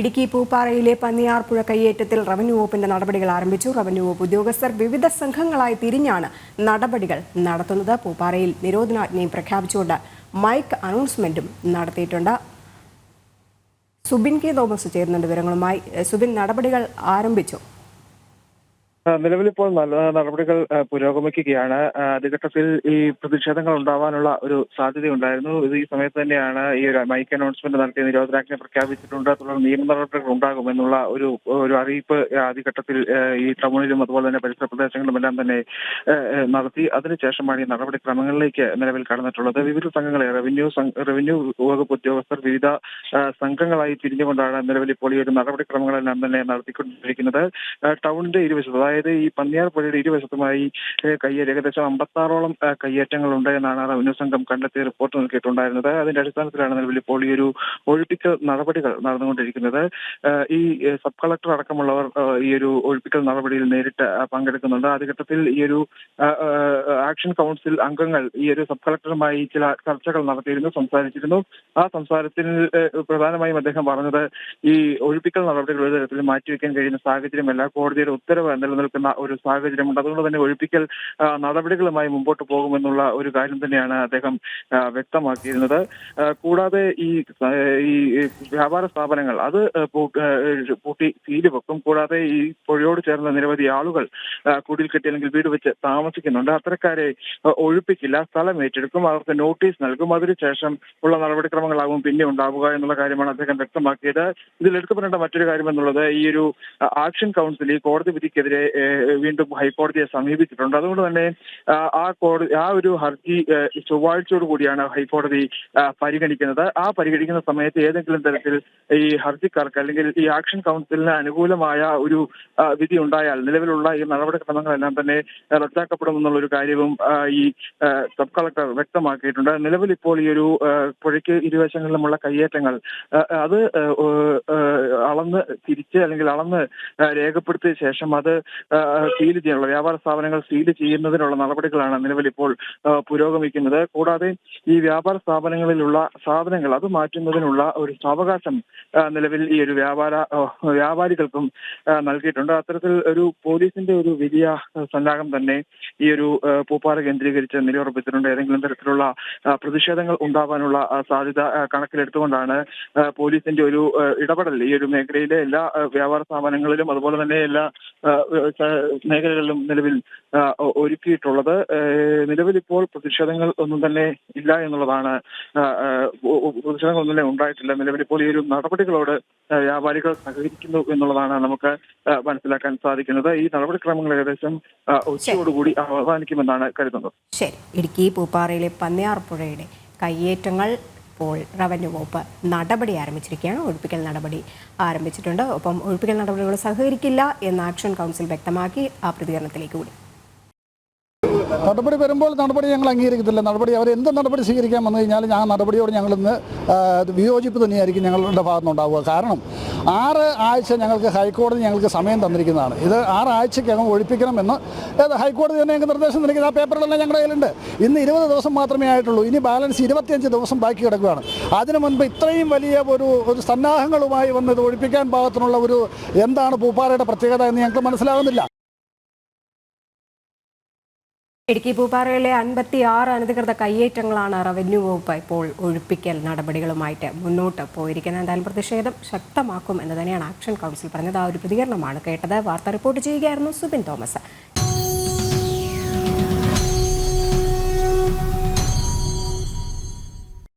Idukki പൂപ്പാറയിലെ Panniyarpuzha കയ്യേറ്റത്തിൽ revenue വകുപ്പിന്റെ നടപടികൾ ആരംഭിച്ചു. റവന്യൂ വകുപ്പ് ഉദ്യോഗസ്ഥർ വിവിധ സംഘങ്ങളായി തിരിഞ്ഞാണ് നടപടികൾ നടത്തുന്നത്. പൂപ്പാറയിൽ നിരോധനാജ്ഞയും പ്രഖ്യാപിച്ചുകൊണ്ട് മൈക്ക് അനൗൺസ്മെന്റും നടത്തിയിട്ടുണ്ട്. സുബിൻ കെ തോമസ് ചേരുന്നുണ്ട് വിവരങ്ങളുമായി. സുബിൻ നടപടികൾ ആരംഭിച്ചു. നിലവിലിപ്പോൾ നല്ല നടപടികൾ പുരോഗമിക്കുകയാണ്. ആദ്യഘട്ടത്തിൽ ഈ പ്രതിഷേധങ്ങൾ ഉണ്ടാവാനുള്ള ഒരു സാധ്യതയുണ്ടായിരുന്നു. ഇത് ഈ സമയത്ത് തന്നെയാണ് ഈ ഒരു മൈക്ക് അനൗൺസ്മെന്റ് നടത്തിയ നിരോധനാജ്ഞ പ്രഖ്യാപിച്ചിട്ടുണ്ട്. തുടർന്ന് നിയമ നടപടികൾ ഉണ്ടാകുമെന്നുള്ള ഒരു ഒരു അറിയിപ്പ് ആദ്യഘട്ടത്തിൽ ഈ ടൗണിലും അതുപോലെ തന്നെ പരിസര പ്രദേശങ്ങളിലും എല്ലാം തന്നെ നടത്തി. അതിനുശേഷമാണ് ഈ നടപടിക്രമങ്ങളിലേക്ക് നിലവിൽ കടന്നിട്ടുള്ളത്. വിവിധ സംഘങ്ങളെ റവന്യൂ റവന്യൂ വകുപ്പ് ഉദ്യോഗസ്ഥർ വിവിധ സംഘങ്ങളായി തിരിഞ്ഞുകൊണ്ടാണ് നിലവിൽ ഇപ്പോൾ ഈ ഒരു നടപടിക്രമങ്ങളെല്ലാം തന്നെ നടത്തിക്കൊണ്ടിരിക്കുന്നത്. ടൗണിന്റെ ഇരുവശത്തും അതായത് ഈ പന്നിയാർ പുഴയുടെ ഇരുവശത്തുമായി കയ്യേറ്റം. ഏകദേശം അമ്പത്താറോളം ഉണ്ട് എന്നാണ് റവന്യൂ സംഘം കണ്ടെത്തിയ റിപ്പോർട്ട് നൽകിയിട്ടുണ്ടായിരുന്നത്. അതിന്റെ അടിസ്ഥാനത്തിലാണ് നിലവിൽ ഇപ്പോൾ ഈ ഒരു ഒഴിപ്പിക്കൽ നടപടികൾ നടന്നുകൊണ്ടിരിക്കുന്നത്. ഈ സബ് കളക്ടർ അടക്കമുള്ളവർ ഈ ഒരു ഒഴിപ്പിക്കൽ നടപടിയിൽ നേരിട്ട് പങ്കെടുക്കുന്നുണ്ട്. ആദ്യഘട്ടത്തിൽ ഈ ഒരു ആക്ഷൻ കൗൺസിൽ അംഗങ്ങൾ ഈ ഒരു സബ് കളക്ടറുമായി ചില ചർച്ചകൾ നടത്തിയിരുന്നു സംസാരിച്ചിരുന്നു. ആ സംസാരത്തിൽ പ്രധാനമായും അദ്ദേഹം പറഞ്ഞത് ഈ ഒഴിപ്പിക്കൽ നടപടികൾ ഒരു തരത്തിൽ മാറ്റിവെക്കാൻ കഴിയുന്ന സാഹചര്യമല്ല കോടതിയുടെ ഉത്തരവ് നിലനിൽക്കുന്ന ഒരു സാഹചര്യമുണ്ട്. അതുകൊണ്ട് തന്നെ ഒഴിപ്പിക്കൽ നടപടികളുമായി മുമ്പോട്ട് പോകുമെന്നുള്ള ഒരു കാര്യം തന്നെയാണ് അദ്ദേഹം വ്യക്തമാക്കിയിരുന്നത്. കൂടാതെ ഈ ഈ വ്യാപാര സ്ഥാപനങ്ങൾ അത് പൂട്ടി സീൽ വെക്കും. കൂടാതെ ഈ പുഴയോട് ചേർന്ന നിരവധി ആളുകൾ കുടിൽ കെട്ടി അല്ലെങ്കിൽ വീട് വെച്ച് താമസിക്കുന്നുണ്ട്. അത്തരക്കാരെ ഒഴിപ്പിക്കില്ല. സ്ഥലം ഏറ്റെടുക്കും. അവർക്ക് നോട്ടീസ് നൽകും. അതിനുശേഷം ഉള്ള നടപടിക്രമങ്ങളാകും പിന്നെ ഉണ്ടാവുക എന്നുള്ള കാര്യമാണ് അദ്ദേഹം വ്യക്തമാക്കിയത്. ഇതിൽ എടുത്തു പറയേണ്ട മറ്റൊരു കാര്യം എന്നുള്ളത് ഈ ഒരു ആക്ഷൻ കൗൺസിൽ ഈ കോടതി വിധിക്കെതിരെ വീണ്ടും ഹൈക്കോടതിയെ സമീപിച്ചിട്ടുണ്ട്. അതുകൊണ്ട് തന്നെ ആ, കോടതി ആ ഒരു ഹർജി ചൊവ്വാഴ്ചയോട് കൂടിയാണ് ഹൈക്കോടതി പരിഗണിക്കുന്നത്. ആ പരിഗണിക്കുന്ന സമയത്ത് ഏതെങ്കിലും തരത്തിൽ ഈ ഹർജിക്കാർക്ക് അല്ലെങ്കിൽ ഈ ആക്ഷൻ കൗൺസിലിന് അനുകൂലമായ ഒരു വിധി ഉണ്ടായാൽ നിലവിലുള്ള ഈ നടപടിക്രമങ്ങളെല്ലാം തന്നെ റദ്ദാക്കപ്പെടുമെന്നുള്ള ഒരു കാര്യവും ഈ സബ് കളക്ടർ വ്യക്തമാക്കിയിട്ടുണ്ട്. നിലവിൽ ഇപ്പോൾ ഈ ഒരു പുഴയ്ക്ക് ഇരുവശങ്ങളിലുമുള്ള കയ്യേറ്റങ്ങൾ അത് അളന്ന് തിരിച്ച് അല്ലെങ്കിൽ അളന്ന് രേഖപ്പെടുത്തിയ ശേഷം അത് സീൽ ചെയ്യാനുള്ള വ്യാപാര സ്ഥാപനങ്ങൾ സീൽ ചെയ്യുന്നതിനുള്ള നടപടികളാണ് നിലവിൽ ഇപ്പോൾ പുരോഗമിക്കുന്നത്. കൂടാതെ ഈ വ്യാപാര സ്ഥാപനങ്ങളിലുള്ള സാധനങ്ങൾ അത് മാറ്റുന്നതിനുള്ള ഒരു അവകാശം നിലവിൽ ഈ ഒരു വ്യാപാര വ്യാപാരികൾക്കും നൽകിയിട്ടുണ്ട്. അത്തരത്തിൽ ഒരു പോലീസിന്റെ ഒരു വലിയ സന്നാഹം തന്നെ ഈ ഒരു പൂപ്പാറ കേന്ദ്രീകരിച്ച് നിലയുറപ്പിച്ചിട്ടുണ്ട്. ഏതെങ്കിലും തരത്തിലുള്ള പ്രതിഷേധങ്ങൾ ഉണ്ടാവാനുള്ള സാധ്യത കണക്കിലെടുത്തുകൊണ്ടാണ് പോലീസിന്റെ ഒരു ഇടപെടൽ. ഈ ഒരു മേഖലയിലെ എല്ലാ വ്യാപാര സ്ഥാപനങ്ങളിലും അതുപോലെ തന്നെ എല്ലാ മേഖലകളിലും നിലവിൽ ഒരുക്കിയിട്ടുള്ളത്. നിലവിലിപ്പോൾ നിലവിൽ ഇപ്പോൾ പ്രതിഷേധങ്ങൾ ഒന്നും തന്നെ ഇല്ല എന്നുള്ളതാണ് പ്രതിഷേധങ്ങൾ ആ, ഒ- ഒ- പ്രതിഷേധങ്ങളൊന്നും തന്നെ ഉണ്ടായിട്ടില്ല. നിലവിൽ ഇപ്പോൾ ഈ ഒരു നടപടികളോട് വ്യാപാരികൾ സഹകരിക്കുന്നു എന്നുള്ളതാണ് നമുക്ക് മനസ്സിലാക്കാൻ സാധിക്കുന്നത്. ഈ നടപടിക്രമങ്ങൾ ഏകദേശം ഉച്ചയോടുകൂടി അവസാനിക്കുമെന്നാണ് കരുതുന്നത്. ശരി. ഇടുക്കി പൂപ്പാറയിലെ പന്നിയാർപ്പുഴയുടെ കയ്യേറ്റങ്ങൾ ഇപ്പോൾ റവന്യൂ വകുപ്പ് നടപടി ആരംഭിച്ചിരിക്കുകയാണ്. ഒഴിപ്പിക്കൽ നടപടി ആരംഭിച്ചിട്ടുണ്ട്. ഒപ്പം ഒഴിപ്പിക്കൽ നടപടികൾ സഹകരിക്കില്ല എന്ന് ആക്ഷൻ കൗൺസിൽ വ്യക്തമാക്കി ആ പ്രതികരണത്തിലേക്ക് കൂടി. നടപടി വരുമ്പോൾ നടപടി ഞങ്ങൾ അംഗീകരിക്കത്തില്ല. നടപടി അവർ എന്ത് നടപടി സ്വീകരിക്കാൻ വന്നു കഴിഞ്ഞാൽ ഞാൻ നടപടിയോട് ഞങ്ങൾ ഇന്ന് വിയോജിപ്പ് തന്നെയായിരിക്കും ഞങ്ങളുടെ ഭാഗത്തുനിന്നുണ്ടാവുക കാരണം ആറ് ആഴ്ച ഞങ്ങൾക്ക് ഹൈക്കോടതി ഞങ്ങൾക്ക് സമയം തന്നിരിക്കുന്നതാണ്. ഇത് ആറ് ആഴ്ചക്കകം ഒഴിപ്പിക്കണമെന്ന് ഹൈക്കോടതി തന്നെ ഞങ്ങൾക്ക് നിർദ്ദേശം നൽകിയത്. ആ പേപ്പറിലെല്ലാം ഞങ്ങളുടെ കയ്യിലുണ്ട്. ഇന്ന് ഇരുപത് ദിവസം മാത്രമേ ആയിട്ടുള്ളൂ. ഇനി ബാലൻസ് ഇരുപത്തിയഞ്ച് ദിവസം ബാക്കി കിടക്കുകയാണ്. അതിനു മുൻപ് ഇത്രയും വലിയ ഒരു ഒരു സന്നാഹങ്ങളുമായി വന്ന് ഇത് ഒഴിപ്പിക്കാൻ പാകത്തിനുള്ള ഒരു എന്താണ് പൂപ്പാറയുടെ പ്രത്യേകത എന്ന് ഞങ്ങൾക്ക് മനസ്സിലാകുന്നില്ല. ഇടുക്കി പൂപ്പാറയിലെ അൻപത്തി ആറ് അനധികൃത കയ്യേറ്റങ്ങളാണ് റവന്യൂ വകുപ്പ് ഇപ്പോൾ ഒഴിപ്പിക്കൽ നടപടികളുമായിട്ട് മുന്നോട്ട് പോയിരിക്കുന്നത്. എന്തായാലും പ്രതിഷേധം ശക്തമാക്കും എന്ന് തന്നെയാണ് ആക്ഷൻ കൗൺസിൽ പറഞ്ഞത്. ആ ഒരു പ്രതികരണമാണ് കേട്ടത്. വാർത്ത റിപ്പോർട്ട് ചെയ്യുകയായിരുന്നു സുബിൻ തോമസ്.